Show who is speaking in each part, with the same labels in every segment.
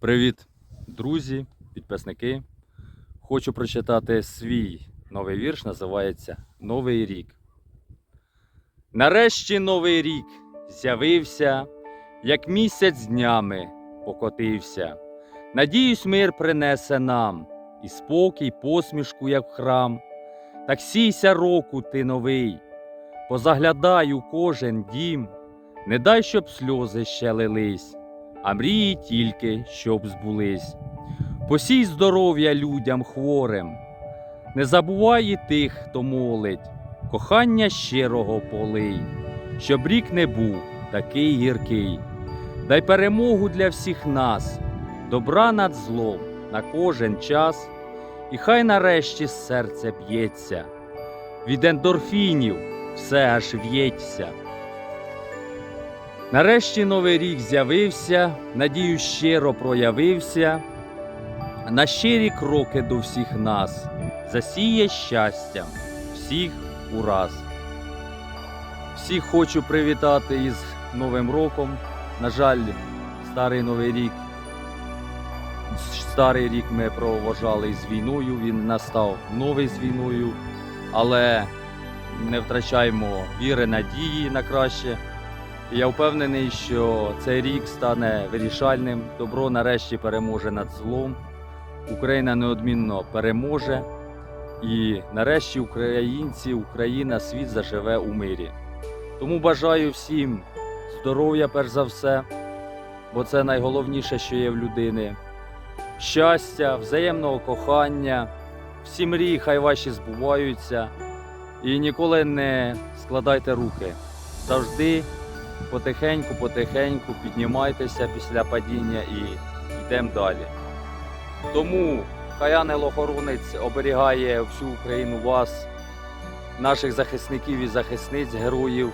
Speaker 1: Привіт, друзі, підписники. Хочу прочитати свій новий вірш, називається Новий рік. Нарешті новий рік з'явився, як місяць днями покотився. Надіюсь, мир принесе нам і спокій, посмішку, як храм. Так сійся року ти новий, позаглядай у кожен дім, не дай, щоб сльози ще лились а мрії тільки, щоб збулись. Посій здоров'я людям хворим, не забувай і тих, хто молить, кохання щирого полий, щоб рік не був такий гіркий. Дай перемогу для всіх нас, добра над злом на кожен час, і хай нарешті серце б'ється, від ендорфінів все аж в'ється. Нарешті новий рік з'явився, надію щиро проявився. На щирі кроки до всіх нас засіє щастям всіх ураз. Всіх хочу привітати із Новим роком. На жаль, старий новий рік. Старий рік ми проважали з війною, він настав новий з війною, але не втрачаємо віри, надії на краще. І Я впевнений, що цей рік стане вирішальним. Добро нарешті переможе над злом. Україна неодмінно переможе. І нарешті українці, Україна, світ заживе у мирі. Тому бажаю всім здоров'я, перш за все, бо це найголовніше, що є в людини. Щастя, взаємного кохання, всі мрії, хай ваші збуваються. І ніколи не складайте руки. Завжди потихеньку, потихеньку піднімайтеся після падіння і йдемо далі. Тому хай ангел-охоронець оберігає всю Україну вас, наших захисників і захисниць, героїв,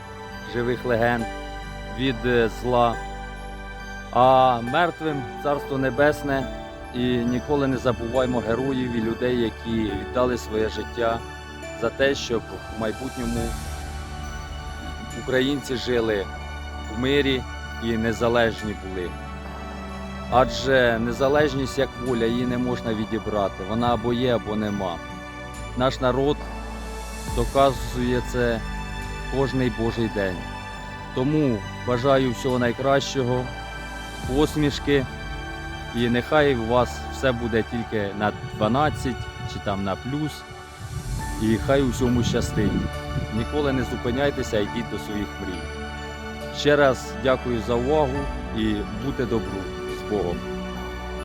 Speaker 1: живих легенд від е, зла. А мертвим царство небесне і ніколи не забуваймо героїв і людей, які віддали своє життя за те, щоб в майбутньому українці жили в мирі і незалежні були. Адже незалежність як воля, її не можна відібрати. Вона або є, або нема. Наш народ доказує це кожний Божий день. Тому бажаю всього найкращого, посмішки, і нехай у вас все буде тільки на 12 чи там на плюс. І хай у всьому щастить. Ніколи не зупиняйтеся, йдіть до своїх мрій. Ще раз дякую за увагу і будьте добру з Богом.